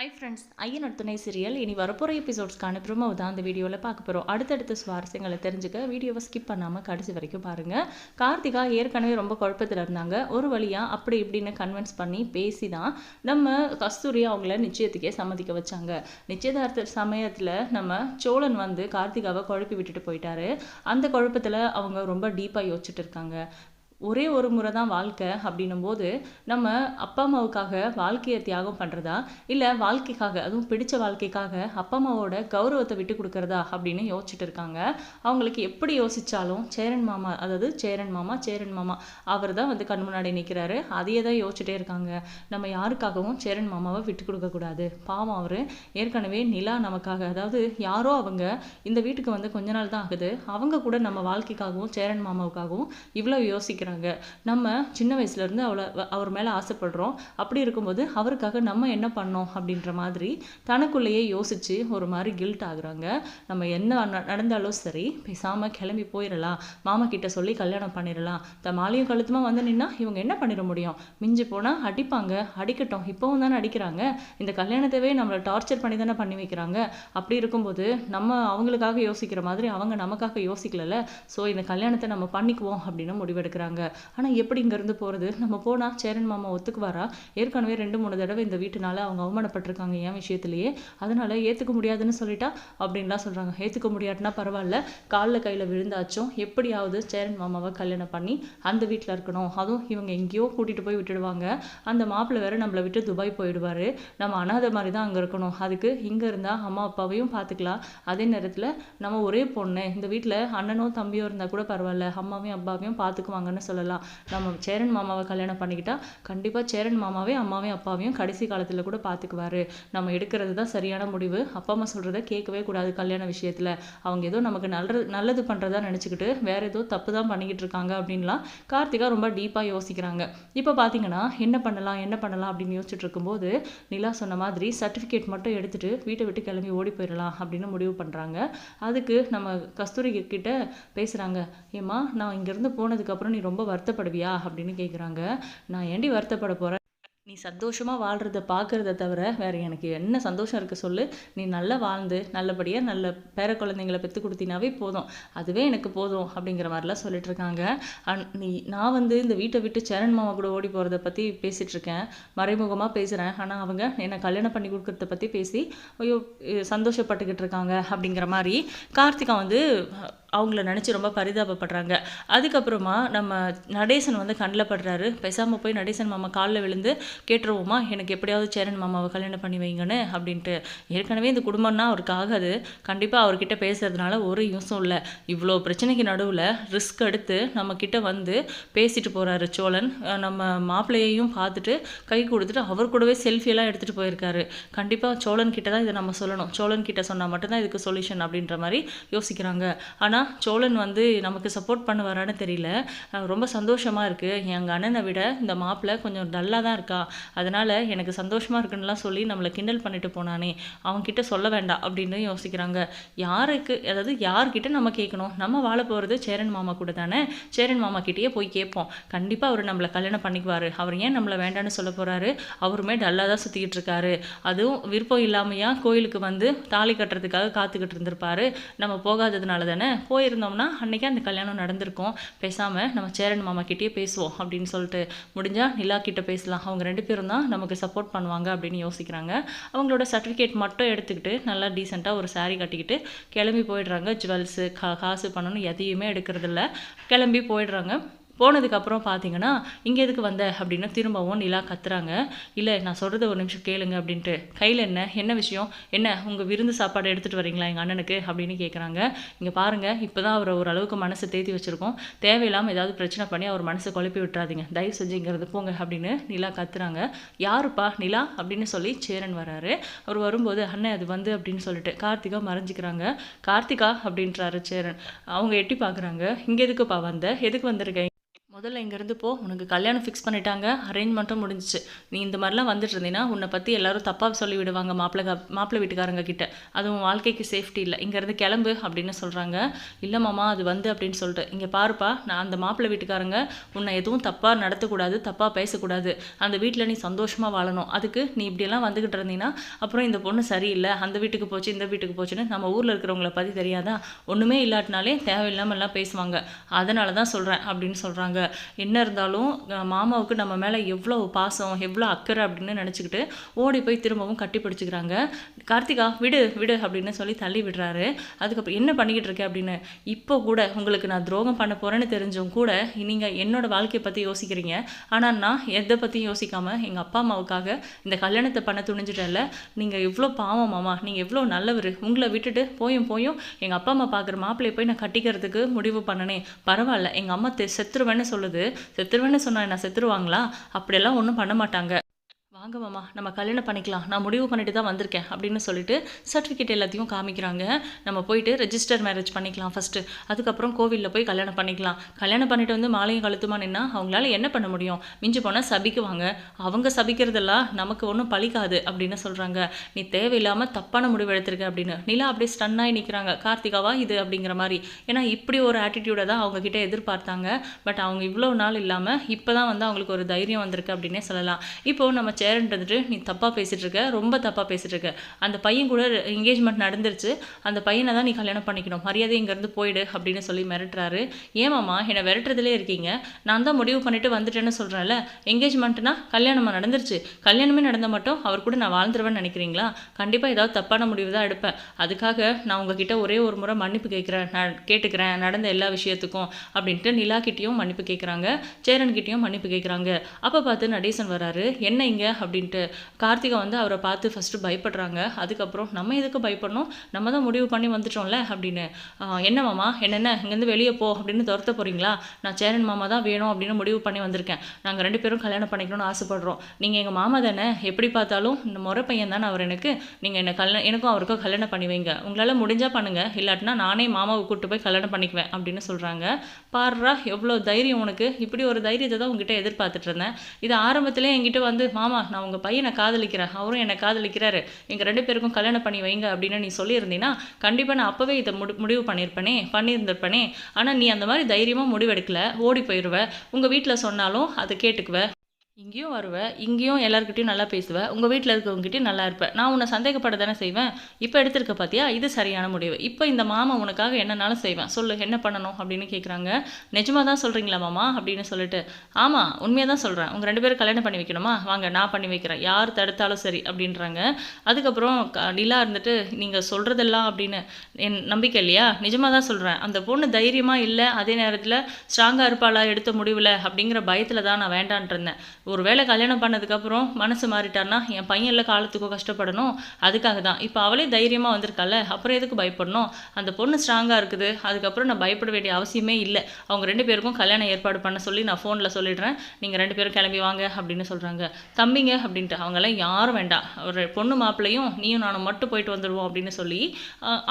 Hi friends ஐயனோட துணை serial இனி வரப்போகிற எபிசோட்ஸ்க்கான ப்ரோமோ தான் அந்த வீடியோவில் பார்க்க போகிறோம் அடுத்தடுத்த சுவாரஸ்யங்களை தெரிஞ்சுக்க வீடியோவை ஸ்கிப் பண்ணாமல் கடைசி வரைக்கும் பாருங்கள் கார்த்திகா ஏற்கனவே ரொம்ப குழப்பத்தில் இருந்தாங்க. ஒரு வழியாக அப்படி இப்படின்னு கன்வின்ஸ் பண்ணி பேசி தான் நம்ம கஸ்தூரி அவங்கள நிச்சயத்துக்கே சம்மதிக்க வச்சாங்க. நிச்சயதார்த்த சமயத்தில் நம்ம சோழன் வந்து கார்த்திகாவை குழப்பி விட்டுட்டு போயிட்டாரு. அந்த குழப்பத்தில் அவங்க ரொம்ப டீப்பாக யோசிச்சுட்டு இருக்காங்க. ஒரே ஒரு முறை தான் வாழ்க்கை அப்படின்னும் போது நம்ம அப்பா அம்மாவுக்காக வாழ்க்கையை தியாகம் பண்ணுறதா இல்லை வாழ்க்கைக்காக அதுவும் பிடிச்ச வாழ்க்கைக்காக அப்பா அம்மாவோட கௌரவத்தை விட்டு கொடுக்கறதா அப்படின்னு யோசிச்சுட்டு இருக்காங்க. அவங்களுக்கு எப்படி யோசித்தாலும் சேரன் மாமா அதாவது சேரன் மாமா சேரன் மாமா அவர் தான் வந்து கண் முன்னாடி நிற்கிறாரு அதையே தான் யோசிச்சுட்டே இருக்காங்க. நம்ம யாருக்காகவும் சேரன் மாமாவை விட்டு கொடுக்கக்கூடாது பாவம் அவர். ஏற்கனவே நிலா நமக்காக அதாவது யாரோ அவங்க இந்த வீட்டுக்கு வந்து கொஞ்ச நாள் தான் ஆகுது. அவங்க கூட நம்ம வாழ்க்கைக்காகவும் சேரன் மாமாவுக்காகவும் இவ்வளோ யோசிக்கிறாங்க. நம்ம சின்ன வயசுலேருந்து அவளை அவர் மேலே ஆசைப்படுறோம். அப்படி இருக்கும்போது அவருக்காக நம்ம என்ன பண்ணோம் அப்படின்ற மாதிரி தனக்குள்ளேயே யோசித்து ஒரு மாதிரி கில்ட் ஆகுறாங்க. நம்ம என்ன ந- நடந்தாலும் சரி பேசாமல் கிளம்பி போயிடலாம் மாமா கிட்ட சொல்லி கல்யாணம் பண்ணிடலாம் த மாலையும் கழுத்துமா வந்து நின்னா இவங்க என்ன பண்ணிட முடியும்? மிஞ்சி போனால் அடிப்பாங்க. அடிக்கட்டும். இப்போவும் தானே அடிக்கிறாங்க. இந்த கல்யாணத்தவே நம்மளை டார்ச்சர் பண்ணி தானே பண்ணி வைக்கிறாங்க. அப்படி இருக்கும்போது நம்ம அவங்களுக்காக யோசிக்கிற மாதிரி அவங்க நமக்காக யோசிக்கலல்ல. ஸோ இந்த கல்யாணத்தை நம்ம பண்ணிக்குவோம் அப்படின்னு முடிவெடுக்கிறாங்க. ஆனால் எப்படி இங்கேருந்து போகிறது நம்ம போனால் சேரன் மாமா ஒத்துக்குவாரா? ஏற்கனவே ரெண்டு மூணு தடவை இந்த வீட்டுனால அவங்க அவமானப்பட்டிருக்காங்க என் விஷயத்திலேயே. அதனால் ஏற்றுக்க முடியாதுன்னு சொல்லிட்டா? அப்படின்லாம் சொல்கிறாங்க ஏற்றுக்க முடியாதுன்னா பரவாயில்ல. காலில் கையில் விழுந்தாச்சும் எப்படியாவது சேரன் மாமாவை கல்யாணம் பண்ணி அந்த வீட்டில் இருக்கணும். அதுவும் இவங்க எங்கேயோ கூட்டிகிட்டு போய் விட்டுடுவாங்க. அந்த மாப்பிள்ளை வேற நம்மளை விட்டு துபாய் போயிடுவார். நம்ம அனாதை மாதிரி தான் அங்கே இருக்கணும். அதுக்கு இங்கே இருந்தால் அம்மா அப்பாவையும் பார்த்துக்கலாம் அதே நேரத்தில் நம்ம ஒரே பொண்ணு. இந்த வீட்டில் அண்ணனோ தம்பியோ இருந்தால் கூட பரவாயில்ல. அம்மாவையும் அப்பாவையும் பார்த்துக்குவாங்கன்னு சொல்லலாம். நம்ம சேரன் மாமாவை கல்யாணம் பண்ணிக்கிட்டா கண்டிப்பாக சேரன் மாமாவே அம்மாவையும் அப்பாவையும் கடைசி காலத்தில் கூட பார்த்துக்குவாரு நம்ம எடுக்கிறது தான் சரியான முடிவு. அப்பா அம்மா சொல்கிறத கேட்கவே கூடாது கல்யாண விஷயத்தில். அவங்க ஏதோ நமக்கு நல்லது நல்லது பண்ணுறதா நினச்சிக்கிட்டு வேற ஏதோ தப்பு தான் பண்ணிக்கிட்டு இருக்காங்க அப்படின்லாம் கார்த்திகா ரொம்ப டீப்பாக யோசிக்கிறாங்க. இப்போ பார்த்தீங்கன்னா என்ன பண்ணலாம் என்ன பண்ணலாம் அப்படின்னு யோசிச்சுட்டு இருக்கும்போது நிலா சொன்ன மாதிரி சர்டிஃபிகேட் மட்டும் எடுத்துட்டு வீட்டை விட்டு கிளம்பி ஓடி போயிடலாம் அப்படின்னு முடிவு பண்ணுறாங்க அதுக்கு நம்ம கஸ்தூரி கிட்ட பேசுகிறாங்க ஏம்மா நான் இங்கேருந்து போனதுக்கப்புறம் நீ ரொம்ப வருத்தப்படுவியா அப்படின்னு கேட்குறாங்க நான் ஏண்டி வருத்தப்பட போகிறேன் நீ சந்தோஷமாக வாழ்கிறத பார்க்குறத தவிர வேறு எனக்கு என்ன சந்தோஷம் இருக்க சொல்லு. நீ நல்லா வாழ்ந்து நல்லபடியாக நல்ல பேர குழந்தைங்களை பெற்று கொடுத்தினாவே போதும். அதுவே எனக்கு போதும் அப்படிங்கிற மாதிரிலாம் சொல்லிட்டு இருக்காங்க அண்ட் நீ நான் வந்து இந்த வீட்டை விட்டு சரண் மாமா கூட ஓடி போகிறத பற்றி பேசிகிட்ருக்கேன் மறைமுகமாக பேசுகிறேன் ஆனால் அவங்க என்னை கல்யாணம் பண்ணி கொடுக்குறத பற்றி பேசி ஐயோ சந்தோஷப்பட்டுக்கிட்டு இருக்காங்க அப்படிங்கிற மாதிரி கார்த்திகா வந்து அவங்கள நினச்சி ரொம்ப பரிதாபப்படுறாங்க. அதுக்கப்புறமா நம்ம நடேசன் வந்து கண்ணில் படுறாரு. பேசாமல் போய் நடேசன் மாமா காலில் விழுந்து கேட்டுருவோமா? எனக்கு எப்படியாவது சேரன் மாமாவை கல்யாணம் பண்ணி வைங்கன்னு அப்படின்ட்டு. ஏற்கனவே இந்த குடும்பம்னா அவருக்கு ஆகாது. கண்டிப்பாக அவர்கிட்ட பேசுறதுனால ஒரு யூஸும் இல்லை. இவ்வளோ பிரச்சனைக்கு நடுவில் ரிஸ்க் எடுத்து நம்ம வந்து பேசிட்டு போகிறாரு சோழன். நம்ம மாப்பிள்ளையையும் பார்த்துட்டு கை கொடுத்துட்டு அவர் கூடவே செல்ஃபியெல்லாம் எடுத்துகிட்டு போயிருக்காரு. கண்டிப்பாக சோழன் கிட்ட தான் இதை நம்ம சொல்லணும். சோழன் கிட்ட சொன்னால் மட்டும்தான் இதுக்கு சொல்யூஷன் அப்படின்ற மாதிரி யோசிக்கிறாங்க. ஆனால் சோழன் வந்து நமக்கு சப்போர்ட் பண்ணுவாரான்னு தெரியல. ரொம்ப சந்தோஷமாக இருக்குது எங்கள் அண்ணனை விட இந்த மாப்பிள்ளை கொஞ்சம் டல்லாக தான் இருக்கா? அதனால் எனக்கு சந்தோஷமாக இருக்குன்னுலாம் சொல்லி நம்மளை கிண்டல் பண்ணிட்டு போனானே. அவன்கிட்ட சொல்ல வேண்டாம் அப்படின்னு யோசிக்கிறாங்க. யாருக்கு? அதாவது யார்கிட்ட நம்ம கேட்கணும்? நம்ம வாழ போகிறது சேரன் மாமா கூட தானே? சேரன் மாமா கிட்டேயே போய் கேட்போம். கண்டிப்பாக அவர் நம்மளை கல்யாணம் பண்ணிக்குவார். அவர் ஏன் நம்மளை வேண்டான்னு சொல்ல போகிறாரு அவருமே டல்லாக தான் சுற்றிக்கிட்டு இருக்காரு. அதுவும் விருப்பம் இல்லாமையா கோயிலுக்கு வந்து தாலி கட்டுறதுக்காக காத்துக்கிட்டு இருந்திருப்பாரு. நம்ம போகாததுனால தானே? போயிருந்தோம்னா அன்னைக்கு அந்த கல்யாணம் நடந்திருக்கும். பேசாமல் நம்ம சேரன் மாமா கிட்டேயே பேசுவோம் அப்படின்னு சொல்லிட்டு முடிஞ்சால் நிலா கிட்ட பேசலாம். அவங்க ரெண்டு பேரும் தான் நமக்கு சப்போர்ட் பண்ணுவாங்க அப்படின்னு யோசிக்கிறாங்க. அவங்களோட சர்டிஃபிகேட் மட்டும் எடுத்துக்கிட்டு நல்லா டீசெண்டாக ஒரு சாரீ கட்டிக்கிட்டு கிளம்பி போயிடுறாங்க. ஜுவல்ஸு கா காசு பண்ணணும் எதையுமே எடுக்கிறதில்ல. கிளம்பி போயிடுறாங்க. போனதுக்கப்புறம் பார்த்தீங்கன்னா இங்கே எதுக்கு வந்த? அப்படின்னு திரும்பவும் நிலா கத்துறாங்க. இல்லை நான் சொல்கிறத ஒரு நிமிஷம் கேளுங்க அப்படின்ட்டு. கையில் என்ன? என்ன விஷயம்? என்ன? உங்கள் விருந்து சாப்பாடு எடுத்துகிட்டு வரீங்களா எங்கள் அண்ணனுக்கு? அப்படின்னு கேட்குறாங்க இங்கே பாருங்கள் இப்போ தான் அவரை ஓரளவுக்கு மனசை தேத்தி வச்சுருக்கோம். தேவையில்லாமல் ஏதாவது பிரச்சனை பண்ணி அவர் மனசை குழப்பி விட்டுறாதீங்க. தயவு செஞ்சு இங்கிறது போங்க அப்படின்னு நிலா கத்துறாங்க. யாருப்பா? நிலா? அப்படின்னு சொல்லி சேரன் வராரு அவர் வரும்போது அண்ணன் அது வந்து அப்படின்னு சொல்லிட்டு கார்த்திகா மறைஞ்சிக்கிறாங்க. கார்த்திகா அப்படின்றாரு சேரன். அவங்க எட்டி பார்க்குறாங்க இங்கே எதுக்குப்பா வந்த? எதுக்கு வந்திருக்கேன் முதல்ல இங்கேருந்து போ. உனக்கு கல்யாணம் ஃபிக்ஸ் பண்ணிட்டாங்க. அரேஞ்ச்மெண்ட்டும் முடிஞ்சிச்சு. நீ இந்த மாதிரிலாம் வந்துட்டு இருந்தீங்கன்னா உன்னை பற்றி எல்லாரும் தப்பாக சொல்லிவிடுவாங்க மாப்பிள்ளை மாப்பிள்ளை வீட்டுக்காரங்க கிட்ட. அதுவும் வாழ்க்கைக்கு சேஃப்டி இல்லை. இங்கேருந்து கிளம்பு அப்படின்னு சொல்கிறாங்க இல்லை மாமா அது வந்து அப்படின்னு சொல்லிட்டு. இங்கே பாருப்பா நான் அந்த மாப்பிள்ளை வீட்டுக்காரங்க உன்னை எதுவும் தப்பாக நடத்தக்கூடாது தப்பாக பேசக்கூடாது. அந்த வீட்டில் நீ சந்தோஷமாக வாழணும். அதுக்கு நீ இப்படியெல்லாம் வந்துக்கிட்டு இருந்தீங்கன்னா அப்புறம் இந்த பொண்ணு சரியில்லை. அந்த வீட்டுக்கு போச்சு இந்த வீட்டுக்கு போச்சுன்னு நம்ம ஊரில் இருக்கிறவங்கள பற்றி தெரியாதா? ஒன்றுமே இல்லாட்டினாலே தேவையில்லாமல் எல்லாம் பேசுவாங்க. அதனால தான் சொல்கிறேன் அப்படின்னு சொல்கிறாங்க என்ன இருந்தாலும் மாமாவுக்கு நம்ம மேலே எவ்வளோ பாசம் எவ்வளோ அக்கறை அப்படின்னு நினச்சிக்கிட்டு ஓடி போய் திரும்பவும் கட்டி பிடிச்சிக்கிறாங்க. கார்த்திகா விடு விடு அப்படின்னு சொல்லி தள்ளி விடுறாரு. அதுக்கப்புறம் என்ன பண்ணிக்கிட்டு இருக்கேன் அப்படின்னு இப்போ கூட உங்களுக்கு நான் துரோகம் பண்ண போகிறேன்னு தெரிஞ்சும் கூட நீங்கள் என்னோட வாழ்க்கையை பற்றி யோசிக்கிறீங்க. ஆனால் நான் எதை பற்றியும் யோசிக்காமல் எங்கள் அப்பா அம்மாவுக்காக இந்த கல்யாணத்தை பண்ண துணிஞ்சிட்டேன்ல. நீங்கள் எவ்வளோ பாவம் மாமா நீங்கள் எவ்வளோ நல்லவர். உங்களை விட்டுட்டு போயும் போயும் எங்கள் அப்பா அம்மா பார்க்குற மாப்பிள்ளையை போய் நான் கட்டிக்கிறதுக்கு முடிவு பண்ணனே. பரவாயில்ல எங்கள் அம்மா செத்துருவேன்னு செத்துருவேன்னு சொல்லுது. செத்துருவேன்னு சொன்னால் என்ன செத்துருவாங்களா? அப்படியெல்லாம் ஒன்றும் பண்ண மாட்டாங்க. வாங்க மாமா நம்ம கல்யாணம் பண்ணிக்கலாம். நான் முடிவு பண்ணிட்டு தான் வந்திருக்கேன் அப்படின்னு சொல்லிட்டு சர்டிஃபிகேட் எல்லாத்தையும் காமிக்கிறாங்க. நம்ம போயிட்டு ரெஜிஸ்டர் மேரேஜ் பண்ணிக்கலாம் ஃபஸ்ட்டு அதுக்கப்புறம் கோவிலில் போய் கல்யாணம் பண்ணிக்கலாம். கல்யாணம் பண்ணிட்டு வந்து மாலையும் கழுத்துமா நின்னா அவங்களால என்ன பண்ண முடியும்? மிஞ்சி போனால் சபிக்குவாங்க. அவங்க சபிக்கிறதெல்லாம் நமக்கு ஒன்றும் பழிக்காது அப்படின்னு சொல்கிறாங்க நீ தேவையில்லாமல் தப்பான முடிவு எடுத்திருக்க அப்படின்னு. நிலா அப்படியே ஸ்டன்னாகி நிற்கிறாங்க கார்த்திகாவா இது அப்படிங்கிற மாதிரி. ஏன்னா இப்படி ஒரு ஆட்டிடியூடை தான் அவங்க கிட்டே எதிர்பார்த்தாங்க. பட் அவங்க இவ்வளோ நாள் இல்லாமல் இப்போ தான் வந்து அவங்களுக்கு ஒரு தைரியம் வந்திருக்கு அப்படின்னே சொல்லலாம். இப்போது நம்ம சேரன் வந்துட்டு நீ தப்பாக பேசிகிட்டு இருக்க ரொம்ப தப்பாக பேசிகிட்டு இருக்க அந்த பையன் கூட என்கேஜ்மெண்ட் நடந்துருச்சு. அந்த பையனை தான் நீ கல்யாணம் பண்ணிக்கணும். மரியாதை இங்கேருந்து போயிடு அப்படின்னு சொல்லி மிரட்டுறாரு. ஏமாம்மா என்னை விரட்டுறதுலே இருக்கீங்க. நான் தான் முடிவு பண்ணிட்டு வந்துட்டேன்னு சொல்கிறேன்ல என்கேஜ்மெண்ட்னா கல்யாணமாக நடந்துருச்சு. கல்யாணமே நடந்த மட்டும் அவர் கூட நான் வாழ்ந்துருவேன்னு நினைக்கிறீங்களா? கண்டிப்பாக ஏதாவது தப்பான முடிவு தான் எடுப்பேன். அதுக்காக நான் உங்ககிட்ட ஒரே ஒரு முறை மன்னிப்பு கேட்குறேன். நான் கேட்டுக்கிறேன். நடந்த எல்லா விஷயத்துக்கும் அப்படின்ட்டு நிலா கிட்டேயும் மன்னிப்பு கேட்குறாங்க. சேரன் கிட்டேயும் மன்னிப்பு கேட்குறாங்க. அப்போ பார்த்து நடேசன் வராரு. என்ன இங்கே? அப்படின்ட்டு கார்த்திகா வந்து அவரை பார்த்து ஃபஸ்ட்டு பயப்படுறாங்க. அதுக்கப்புறம் நம்ம எதுக்கு பயப்படணும்? நம்ம தான் முடிவு பண்ணி வந்துட்டோம்ல அப்படின்னு. என்ன மாமா? என்னென்ன இங்கேருந்து வெளியே போ அப்படின்னு துரத்த போகிறீங்களா நான் சேரன் மாமா தான் வேணும் அப்படின்னு முடிவு பண்ணி வந்திருக்கேன். நாங்கள் ரெண்டு பேரும் கல்யாணம் பண்ணிக்கணும்னு ஆசைப்படுறோம். நீங்கள் எங்கள் மாமா தானே? எப்படி பார்த்தாலும் இந்த முறை பையன் தானே அவர் எனக்கு. நீங்கள் என்ன கல்யாணம் எனக்கும் அவருக்கும் கல்யாணம் பண்ணி வைங்க. உங்களால் முடிஞ்சால் பண்ணுங்கள் இல்லாட்டினா நானே மாமாவை கூப்பிட்டு போய் கல்யாணம் பண்ணிக்குவேன் அப்படின்னு சொல்கிறாங்க பாருடா எவ்வளோ தைரியம் உனக்கு. இப்படி ஒரு தைரியத்தை தான் உங்ககிட்ட எதிர்பார்த்துட்டு இருந்தேன். இது ஆரம்பத்திலே என்கிட்ட வந்து மாமா நான் உங்கள் பையனை காதலிக்கிறேன் அவரும் என்னை காதலிக்கிறாரு எங்கள் ரெண்டு பேருக்கும் கல்யாணம் பண்ணி வைங்க அப்படின்னு நீ சொல்லியிருந்தீங்கன்னா கண்டிப்பாக நான் அப்போவே இதை முடி முடிவு பண்ணியிருப்பேனே பண்ணியிருந்திருப்பேனே. ஆனால் நீ அந்த மாதிரி தைரியமாக முடிவெடுக்கல ஓடி போயிடுவ உங்கள் வீட்டில் சொன்னாலும் அதை கேட்டுக்குவ. இங்கேயும் வருவேன் இங்கேயும் எல்லாருக்கிட்டையும் நல்லா பேசுவேன் உங்கள் வீட்டில் இருக்கவங்ககிட்டயும் நல்லா இருப்பேன் நான் உன்னை சந்தேகப்பட தானே செய்வேன்? இப்போ எடுத்திருக்க பார்த்தியா இது சரியான முடிவு. இப்போ இந்த மாமா உனக்காக என்னனாலும் செய்வேன். சொல்லு என்ன பண்ணணும் அப்படின்னு கேட்குறாங்க நிஜமாக தான் சொல்கிறீங்களா மாமா? அப்படின்னு சொல்லிட்டு ஆமாம் உண்மையாக தான் சொல்கிறேன் உங்கள் ரெண்டு பேரும் கல்யாணம் பண்ணி வைக்கணுமா? வாங்க நான் பண்ணி வைக்கிறேன். யார் தடுத்தாலும் சரி அப்படின்றாங்க. அதுக்கப்புறம் க- நிலா இருந்துட்டு நீங்கள் சொல்கிறதெல்லாம் அப்படின்னு என் நம்பிக்கை இல்லையா? நிஜமாக தான் சொல்கிறேன் அந்த பொண்ணு தைரியமாக இல்லை அதே நேரத்தில் ஸ்ட்ராங்காக இருப்பாளா எடுத்த முடிவில்? அப்படிங்கிற பயத்தில் தான் நான் வேண்டான்ட்டு இருந்தேன். ஒரு வேளை கல்யாணம் பண்ணதுக்கப்புறம் மனசு மாறிட்டான்னா என் பையன்ல காலத்துக்கும் கஷ்டப்படணும். அதுக்காக தான் இப்போ அவளே தைரியமாக வந்திருக்கால அப்புறம் எதுக்கு பயப்படணும்? அந்த பொண்ணு ஸ்ட்ராங்காக இருக்குது. அதுக்கப்புறம் நான் பயப்பட வேண்டிய அவசியமே இல்லை. அவங்க ரெண்டு பேருக்கும் கல்யாணம் ஏற்பாடு பண்ண சொல்லி நான் ஃபோனில் சொல்லிடுறேன். நீங்கள் ரெண்டு பேரும் கிளம்பி வாங்க அப்படின்னு சொல்கிறாங்க தம்பிங்க அப்படின்ட்டு. அவங்கெல்லாம் யாரும் வேண்டாம். ஒரு பொண்ணு மாப்பிள்ளையும் நீயும் நானும் மட்டும் போயிட்டு வந்துடுவோம் அப்படின்னு சொல்லி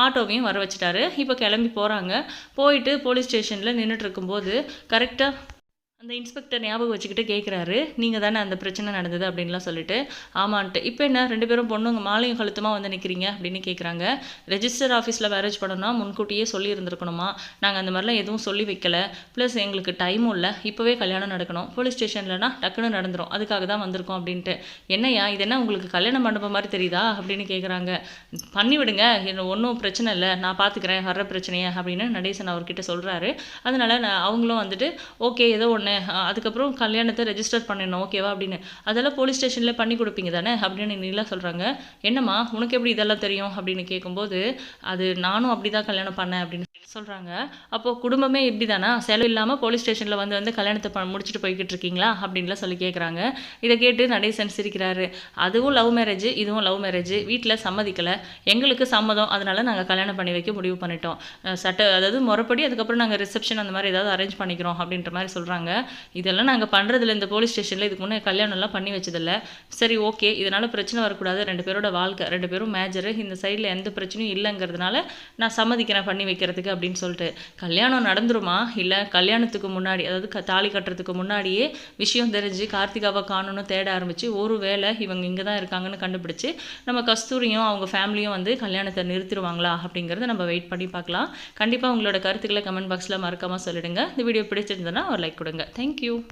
ஆட்டோவையும் வர வச்சுட்டாரு. இப்போ கிளம்பி போகிறாங்க போயிட்டு போலீஸ் ஸ்டேஷனில் நின்றுட்டு இருக்கும்போது கரெக்டாக அந்த இன்ஸ்பெக்டர் ஞாபகம் வச்சுக்கிட்டு கேட்குறாரு நீங்கள் தானே அந்த பிரச்சனை நடந்தது? அப்படின்லாம் சொல்லிட்டு ஆமான்ட்டு. இப்போ என்ன? ரெண்டு பேரும் பொண்ணுங்க மாலையும் கழுத்துமா வந்து நிற்கிறீங்க அப்படின்னு கேட்குறாங்க ரெஜிஸ்டர் ஆஃபீஸில் மேரேஜ் பண்ணணும்னா முன்கூட்டியே சொல்லியிருந்துருக்கணுமா? நாங்கள் அந்த மாதிரிலாம் எதுவும் சொல்லி வைக்கல. ப்ளஸ் எங்களுக்கு டைமும் இல்லை. இப்போவே கல்யாணம் நடக்கணும். போலீஸ் ஸ்டேஷன்லனா டக்குன்னு நடந்துரும். அதுக்காக தான் வந்திருக்கோம் அப்படின்ட்டு. என்னய்யா? இது என்ன உங்களுக்கு கல்யாண மண்டபம் மாதிரி தெரியுதா? அப்படின்னு கேட்குறாங்க பண்ணி விடுங்க. என்ன ஒன்றும் பிரச்சனை இல்லை. நான் பார்த்துக்கிறேன் வர்ற பிரச்சனையை அப்படின்னு நடேசன் அவர்கிட்ட சொல்கிறாரு அதனால் நான் அவங்களும் வந்துட்டு ஓகே. ஏதோ ஒன்று அதுக்கப்புறம் கல்யாணத்தை ரெஜிஸ்டர் பண்ணிடணும் ஓகேவா அப்படின்னு. அதெல்லாம் போலீஸ் ஸ்டேஷனில் பண்ணி கொடுப்பீங்க தானே? அப்படின்னு நீலா சொல்கிறாங்க என்னம்மா உனக்கு எப்படி இதெல்லாம் தெரியும்? அப்படின்னு கேட்கும்போது அது நானும் அப்படி தான் கல்யாணம் பண்ணேன் அப்படின்னு சொல்கிறாங்க அப்போது குடும்பமே இப்படி தானா செலவு இல்லாமல் போலீஸ் ஸ்டேஷனில் வந்து வந்து கல்யாணத்தை ப முடிச்சுட்டு போய்கிட்டு இருக்கீங்களா? அப்படின்லாம் சொல்லி கேட்குறாங்க இதை கேட்டு நடேசன் சிரிக்கிறாரு. அதுவும் லவ் மேரேஜ் இதுவும் லவ் மேரேஜ் வீட்டில் சம்மதிக்கலை. எங்களுக்கு சம்மதம். அதனால் நாங்கள் கல்யாணம் பண்ணி வைக்க முடிவு பண்ணிட்டோம். சட்ட அதாவது முறைப்படி அதுக்கப்புறம் நாங்கள் ரிசப்ஷன் அந்த மாதிரி ஏதாவது அரேஞ்ச் பண்ணிக்கிறோம் அப்படின்ற மாதிரி சொல்கிறாங்க இதெல்லாம் நாங்கள் பண்ணுறதில்ல இந்த போலீஸ் ஸ்டேஷனில் இதுக்கு முன்னே கல்யாணம்லாம் பண்ணி வச்சதில்ல. சரி ஓகே இதனால் பிரச்சனை வரக்கூடாது. ரெண்டு பேரோட வாழ்க்கை ரெண்டு பேரும் மேஜரு இந்த சைடில் எந்த பிரச்சனையும் இல்லைங்கிறதுனால நான் சம்மதிக்கிறேன் பண்ணி வைக்கிறதுக்கு அப்படின்னு சொல்லிட்டு. கல்யாணம் நடந்துருமா? இல்லை கல்யாணத்துக்கு முன்னாடி அதாவது க தாலி கட்டுறதுக்கு முன்னாடியே விஷயம் தெரிஞ்சு கார்த்திகாவை காணணும்னு தேட ஆரம்பித்து ஒரு வேளை இவங்க இங்கே தான் இருக்காங்கன்னு கண்டுபிடிச்சி நம்ம கஸ்தூரியும் அவங்க ஃபேமிலியும் வந்து கல்யாணத்தை நிறுத்திடுவாங்களா அப்படிங்கிறத நம்ம வெயிட் பண்ணி பார்க்கலாம். கண்டிப்பாக உங்களோட கருத்துக்களை கமெண்ட் பாக்ஸில் மறக்காமல் சொல்லிடுங்க. இந்த வீடியோ பிடிச்சிருந்ததுன்னா ஒரு லைக் கொடுங்க. Thank you.